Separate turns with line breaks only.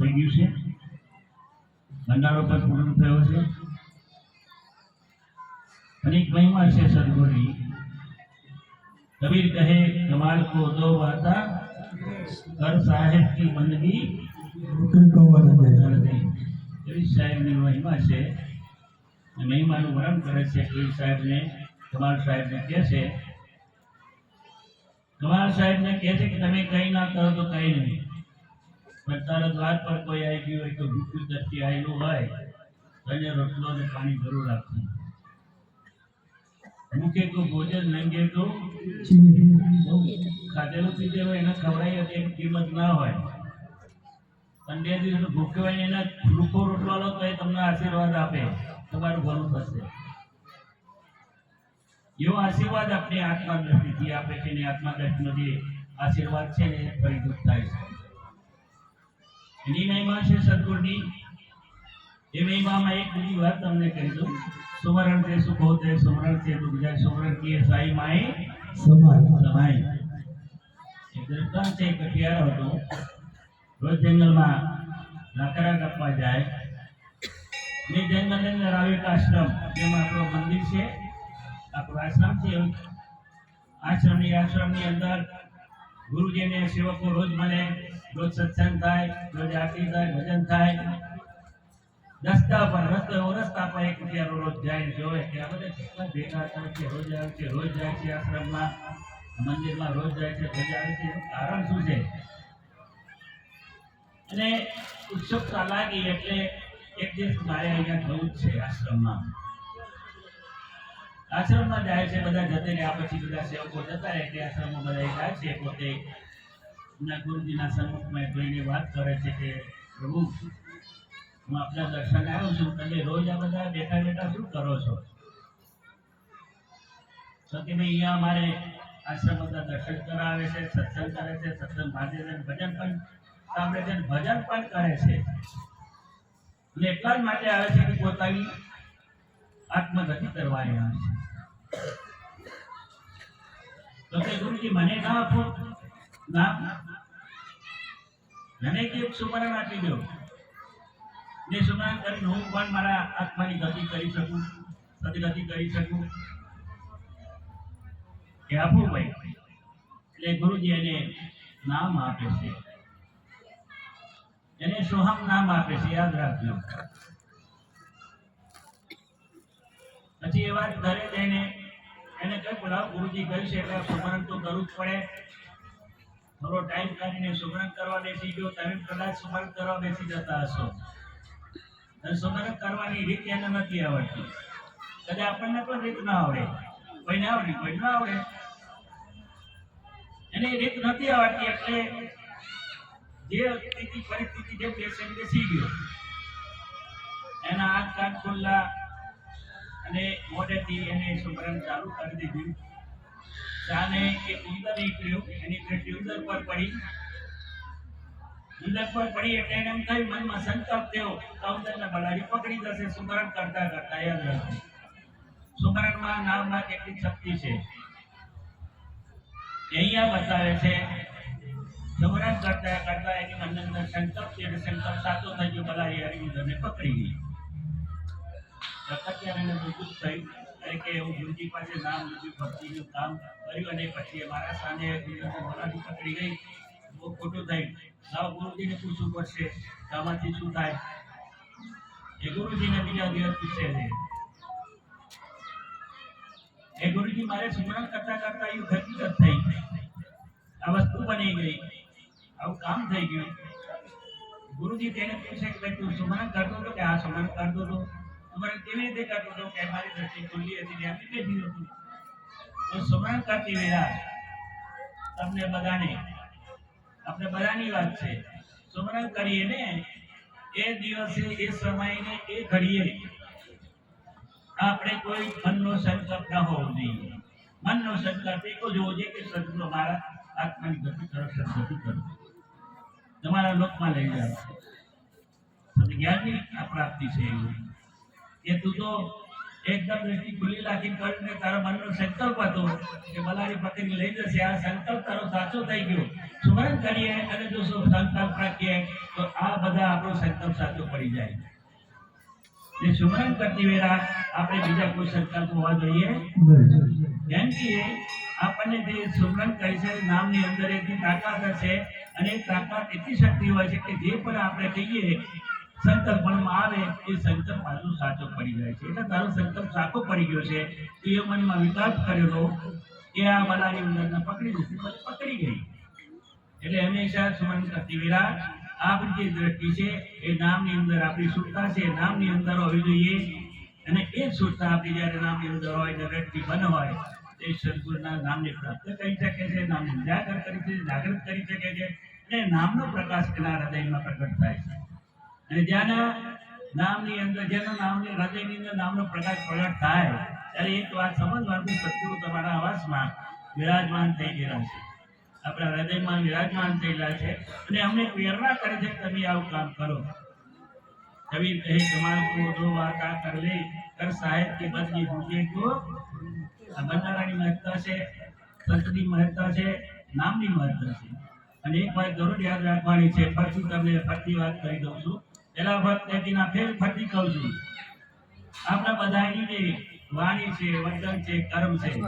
થઈ ગયું છે. ભંડારો પણ પૂર્ણ થયો છે. અને એક મહિમા છે સદગુરુની કબીર કહે કમાલ કો દો વાતા કર સાહેબ કી બંદગી કબીર સાહેબની મહિમા છે. મહિમાનું વર્ણન કરે છે કબીર સાહેબને કમાલ સાહેબને કહે છે કમાલ સાહેબને કહે છે કે તમે કંઈ ના કરો તો કંઈ નહીં. પણ તારા દ્વાર પર કોઈ આવી ગયું હોય તો ભૂખ્યું તરફી આવેલું હોય અને રોટલો ને પાણી જરૂર આપવું ભૂખે તો ભોજન, નંગે તો ખાધેલું પીધેલું એને ખવડાવી હતી કિંમત ના હોય. પણ બે દિવસ ભૂખ્યો હોય એને રૂખો રોટલો લો તો એ તમને આશીર્વાદ આપે, તમારું ભલું થશે. એવો આશીર્વાદ આપણે આત્મા દ્રષ્ટિથી આપે છે ને આત્મા દ્રષ્ટિનો જે આશીર્વાદ છે ને ફળીભૂત થાય છે. એની મહિમા છે સદગુરની એ મહિમામાં એક બીજી વાત તમને કહી દઉં. સુમરણ છે સુખ હોતે સુમરણ છે તો બીજા સુમરણ કીએ સાઈ માય
સમાય.
સમાય. એક દ્રષ્ટાંત છે એક કઠિયારો હતો. રોજ જંગલમાં લાકડા કાપવા જાય. ને જંગલની અંદર એક આશ્રમ જેમાં આપણો મંદિર છે. આપણો આશ્રમ છે. આશ્રમની આશ્રમની અંદર ગુરુજીને સેવકો રોજ મળે, રોજ સત્સંગ થાય, રોજ આરતી થાય, ભજન થાય. રસ્તા પર, રસ્તો રસ્તા પર એક રૂપિયા રોજ જાય જોવે કે આ બધા ભેગા થાય છે, રોજ આવે છે, રોજ જાય છે આશ્રમમાં, મંદિરમાં રોજ જાય છે રોજ આવે છે. કારણ શું છે? અને ઉત્સુકતા લાગી એટલે એક દિવસ મારે અહીંયા જવું જ છે આશ્રમમાં. આશ્રમમાં જાય છે બધા જતે રહ્યા પછી બધા સેવકો જતા રહે તે આશ્રમમાં બધા જાય છે. પોતે એમના ગુરુજીના સન્મુખમાં જોઈને વાત કરે છે કે, પ્રભુ, હું આપના દર્શન આવ્યો છું. તમે રોજ આ બધા બેઠા બેઠા શું કરો છો? તો કે ભાઈ, અહીંયા અમારે આશ્રમ બધા દર્શન કરાવે છે, સત્સંગ કરે છે, સત્સંગ છે ભજન પણ સાંભળે છે ભજન પણ કરે છે. અને એટલા જ માટે આવે છે કે પોતાની આત્મગતિ કરવાની આવે છે. ગુરુજી એટલે ગુરુજી એને નામ આપે છે. એને સોહમ નામ આપે છે, યાદ રાખજો. પછી એ વાત ઘરે જઈને એને કહ્યું બોલાવ ગુરુજી કહ્યું છે, એટલે સુમરણ તો કરવું જ પડે. થોડો ટાઈમ કાઢીને સુમરણ કરવા બેસી ગયો, તમે કદાચ સુમરણ કરવા બેસી જતા હશો. અને સુમરણ કરવાની રીત એને નથી આવડતી. કદાચ આપણને પણ રીત ના આવડે. કોઈને આવડી કોઈ ના આવડે. એને રીત નથી આવડતી, એટલે જે સ્થિતિ પરિસ્થિતિ જે બેસે બેસી ગયો, એના હાથ કાન ખુલ્લા અને મોઢેથી એને સુમરણ ચાલુ કરી દીધું. ચાને એક ઉંદર નીકળ્યું. એની દ્રષ્ટિ ઉંદર પર પડી. ઉંદર પર પડી એટલે એને એમ થયું, મનમાં સંકલ્પ થયો તો ઉંદરને બલાડી પકડી જશે સુમરણ કરતા કરતા. યાદ રાખજો. સુમરણમાં નામમાં કેટલી શક્તિ છે? અહીંયા બતાવે છે. સુમરણ કરતા કરતા એની અંદર સંકલ્પ છે સંકલ્પ સાચો થઈ ગયો. બલાડી આવી ઉંદરને પકડી ગઈ પ્રકૃતિને દુઃખ થયું એટલે કે હું ગુરુજી પાસે નામ લીધું ભક્તિનું કામ કર્યું અને પછી મારા સામે મરાઠી પકડી ગઈ. બહુ ખોટું થયું. લાવ ગુરુજીને પૂછવું પડશે કે આમાંથી શું થાય? એ ગુરુજીને બીજા દિવસ પૂછે છે. એ ગુરુજી, મારે સુમરણ કરતા કરતા એવું હકીકત થઈ આ વસ્તુ બની ગઈ. આવું કામ થઈ ગયું. ગુરુજી તેને પૂછે કે ભાઈ, તું સુમરણ કરતો હતો કે આ સુમરણ કરતો હતો? સુમરણ કેવી રીતે કરતો હતો કે મારી દ્રષ્ટિ ખુલ્લી હતી ત્યાંથી બેઠી હતું? તો સુમરણ કરતી વેળા તમને બધાને, આપણે બધાની વાત છે. સુમરણ કરીએ ને, એ દિવસે, એ સમયને, એ ઘડીએ આપણે કોઈ મનનો સંકલ્પ ન હોવો જોઈએ. મનનો સંકલ્પ જ હોવો જોઈએ કે સદગુરુ મારા આત્માની ગતિ તરફ સદગતિ કરો. તમારા લોકમાં લઈ જાઓ. સદજ્ઞાનની આ પ્રાપ્તિ છે એવું. કે તું તો એકદમ દ્રષ્ટિ ખુલ્લી રાખી કરીને તારા મનનો સંકલ્પ હતો કે બલારી પકડી લઈ જશે. આ સંકલ્પ તારો સાચો થઈ ગયો. સ્મરણ કરીએ? અને જો સંકલ્પ રાખીએ, તો આ બધા આપણો સંકલ્પ સાચો પડી જાય. જે સ્મરણ કરતી વેળા આપણે બીજા કોઈ સંકલ્પ હોવા જોઈએ? કેમ કે આપણને જે સ્મરણ કહે છે? નામની અંદર એટલી તાકાત હશે અને તાકાત એટલી શક્તિ હોય છે કે જે પણ આપણે કહીએ સંકલ્પમાં આવે એ સંકલ્પ પાછો સાચો પડી જાય છે. એટલે તારો સંકલ્પ સાચો પડી ગયો છે તો એ મનમાં વિકાસ કરેલો કે આ બલાની ઉંદરને પકડી જશે પછી પકડી ગઈ. એટલે હંમેશા સુમન કરતી વેળા આપણી જે દ્રષ્ટિ છે, એ નામની અંદર આપણી શુદ્ધતા છે નામની અંદર હોવી જોઈએ. અને એ શુદ્ધતા આપણી જ્યારે નામની અંદર હોય દ્રષ્ટિ બન હોય, એ સદગુરુના નામને પ્રાપ્ત કરી શકે છે, નામને ઉજાગર કરી છે, જાગૃત કરી શકે છે. અને નામનો પ્રકાશ એના હૃદયમાં પ્રગટ થાય છે. અને જ્યાંના નામની અંદર જેના નામની, હૃદયની અંદર નામનો પ્રકાશ પ્રગટ થાય, ત્યારે એક વાત સમજવાનું સદગુરુ તમારા આવાસમાં વિરાજમાન થઈ ગયેલા છે. આપણા હૃદયમાં વિરાજમાન થયેલા છે. અને અમને પ્રેરણા કરે છે કે તમે આવું કામ કરો. કબીર કહે કમાલ કો દો વાતા કર લે, કર સાહેબ કે બદલી દૂજે કો આ બંધારાની મહત્તા છે, સંતની મહત્તા છે, નામની મહત્તા છે. અને એક વાત જરૂર યાદ રાખવાની છે ફરતી તમને ફરતી વાત કરી દઉં છું. વખત તેના ફેર ફરતી કહું છું. આપણા બધાની જે વાણી છે વર્તન છે, કર્મ છે.